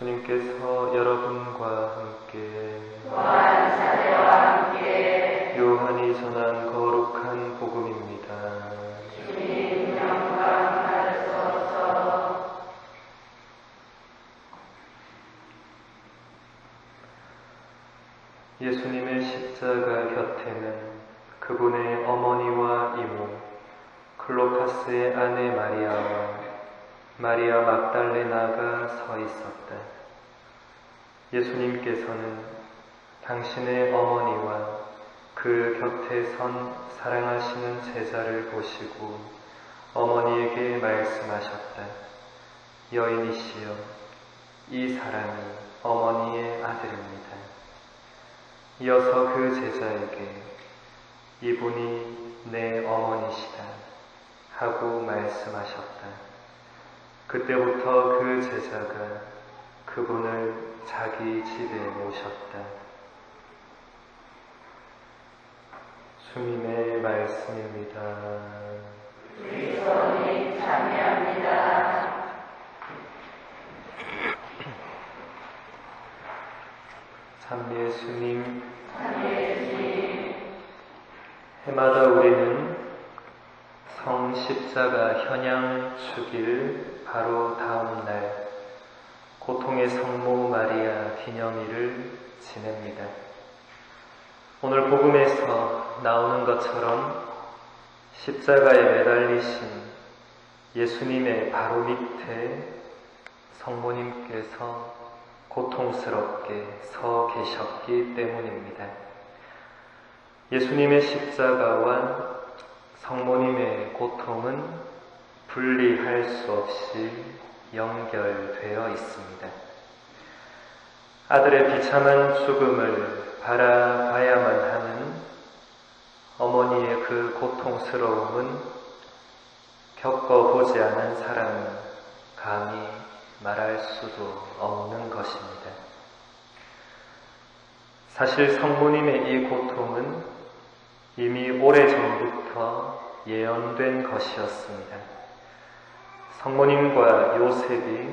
주님께서 여러분과 함께 요한이 전한 거룩한 복음입니다. 예수님의 십자가 곁에는 그분의 어머니와 이모, 클로파스의 아내 마리아와 마리아 막달레나가 서 있었다. 예수님께서는 당신의 어머니와 그 곁에 선 사랑하시는 제자를 보시고 어머니에게 말씀하셨다. 여인이시여, 이 사람이 어머니의 아들입니다. 이어서 그 제자에게 이분이 내 어머니시다 하고 말씀하셨다. 그때부터 그 제자가 그분을 자기 집에 모셨다. 주님의 말씀입니다. 그리스도님 참여합니다. 참 예수님, 예수님 해마다 우리는 성십자가 현양 축일 바로 다음 날 고통의 성모 마리아 기념일을 지냅니다. 오늘 복음에서 나오는 것처럼 십자가에 매달리신 예수님의 바로 밑에 성모님께서 고통스럽게 서 계셨기 때문입니다. 예수님의 십자가와 성모님의 고통은 분리할 수 없이 연결되어 있습니다. 아들의 비참한 죽음을 바라봐야만 하는 어머니의 그 고통스러움은 겪어보지 않은 사람은 감히 말할 수도 없는 것입니다. 사실 성모님의 이 고통은 이미 오래전부터 예언된 것이었습니다. 성모님과 요셉이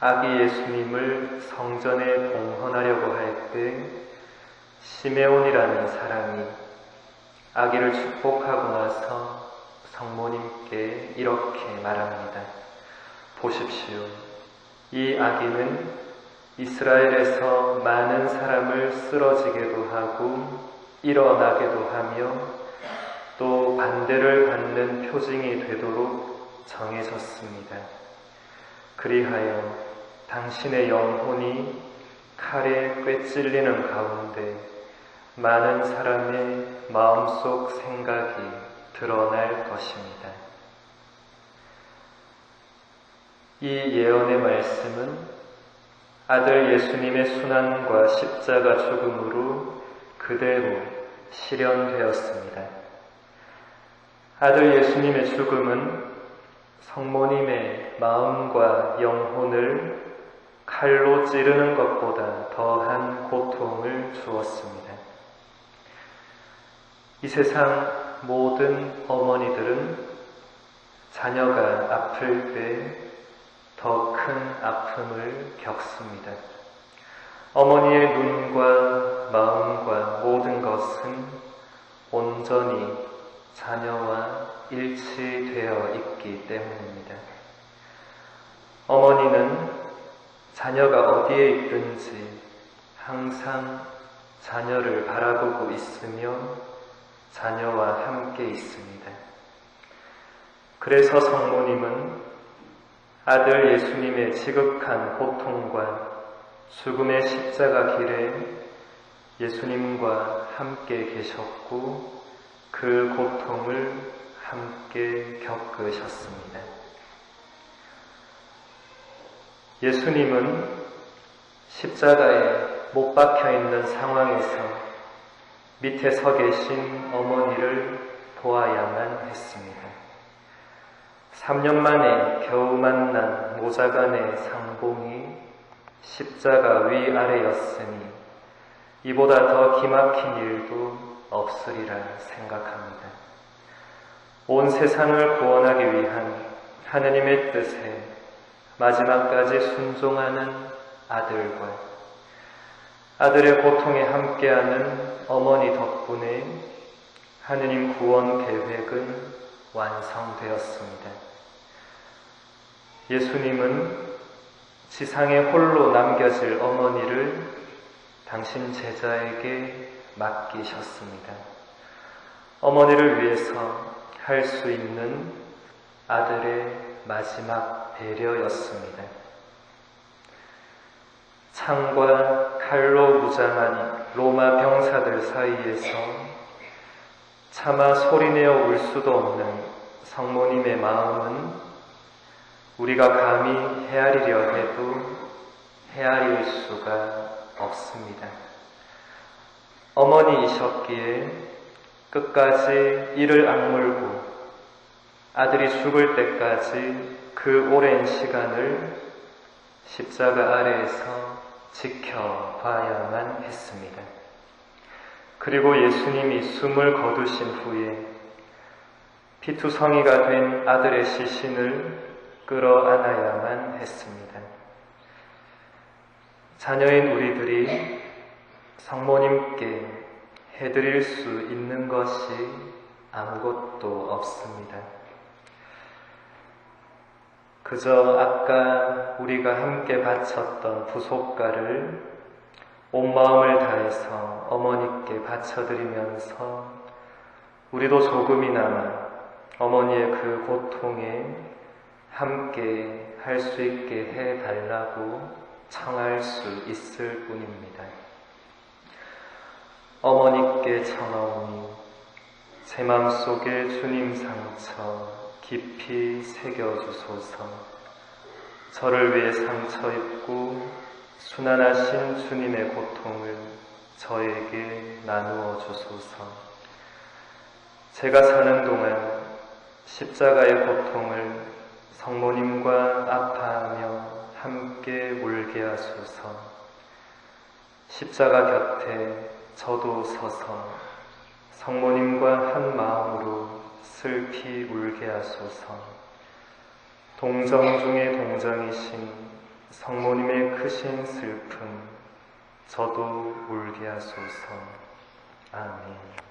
아기 예수님을 성전에 봉헌하려고 할 때 시메온이라는 사람이 아기를 축복하고 나서 성모님께 이렇게 말합니다. 보십시오. 이 아기는 이스라엘에서 많은 사람을 쓰러지게도 하고 일어나게도 하며 또 반대를 받는 표징이 되도록 정해졌습니다. 그리하여 당신의 영혼이 칼에 꿰찔리는 가운데 많은 사람의 마음속 생각이 드러날 것입니다. 이 예언의 말씀은 아들 예수님의 순환과 십자가 죽음으로 그대로 실현되었습니다. 아들 예수님의 죽음은 성모님의 마음과 영혼을 칼로 찌르는 것보다 더한 고통을 주었습니다. 이 세상 모든 어머니들은 자녀가 아플 때 더 큰 아픔을 겪습니다. 어머니의 눈과 모든 것은 온전히 자녀와 일치되어 있기 때문입니다. 어머니는 자녀가 어디에 있든지 항상 자녀를 바라보고 있으며 자녀와 함께 있습니다. 그래서 성모님은 아들 예수님의 지극한 고통과 죽음의 십자가 길에 예수님과 함께 계셨고 그 고통을 함께 겪으셨습니다. 예수님은 십자가에 못 박혀 있는 상황에서 밑에 서 계신 어머니를 보아야만 했습니다. 3년 만에 겨우 만난 모자간의 상봉이 십자가 위아래였으니 이보다 더 기막힌 일도 없으리라 생각합니다. 온 세상을 구원하기 위한 하느님의 뜻에 마지막까지 순종하는 아들과 아들의 고통에 함께하는 어머니 덕분에 하느님 구원 계획은 완성되었습니다. 예수님은 지상에 홀로 남겨질 어머니를 당신 제자에게 맡기셨습니다. 어머니를 위해서 할 수 있는 아들의 마지막 배려였습니다. 창과 칼로 무장한 로마 병사들 사이에서 차마 소리내어 울 수도 없는 성모님의 마음은 우리가 감히 헤아리려 해도 헤아릴 수가 없습니다. 어머니이셨기에 끝까지 이를 악물고 아들이 죽을 때까지 그 오랜 시간을 십자가 아래에서 지켜봐야만 했습니다. 그리고 예수님이 숨을 거두신 후에 피투성이가 된 아들의 시신을 끌어안아야만 했습니다. 자녀인 우리들이 성모님께 해드릴 수 있는 것이 아무것도 없습니다. 그저 아까 우리가 함께 바쳤던 부속가를 온 마음을 다해서 어머니께 바쳐드리면서 우리도 조금이나마 어머니의 그 고통에 함께 할 수 있게 해 달라고 청할 수 있을 뿐입니다. 어머니께 청하오니 제 맘속에 주님 상처 깊이 새겨주소서 저를 위해 상처 입고 순환하신 주님의 고통을 저에게 나누어 주소서 제가 사는 동안 십자가의 고통을 성모님과 아파하며 함께 울게 하소서 십자가 곁에 저도 서서 성모님과 한 마음으로 슬피 울게 하소서. 동정 중에 동정이신 성모님의 크신 슬픔, 저도 울게 하소서. 아멘.